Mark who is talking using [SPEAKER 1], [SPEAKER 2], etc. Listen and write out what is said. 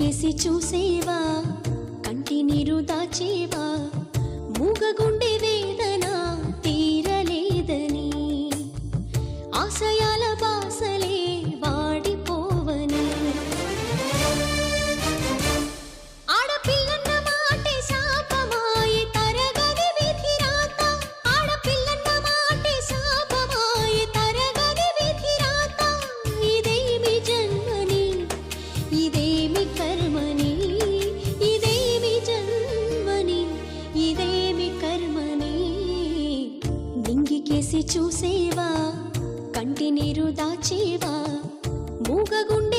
[SPEAKER 1] కేసి చూసేవా? కంటి నీరు దాచేవా? మూగగుండె వేదన తీరలేదని. ఆశయా నింగికేసి చూసేవా? కంటి నీరు దాచేవా? మూగగుండె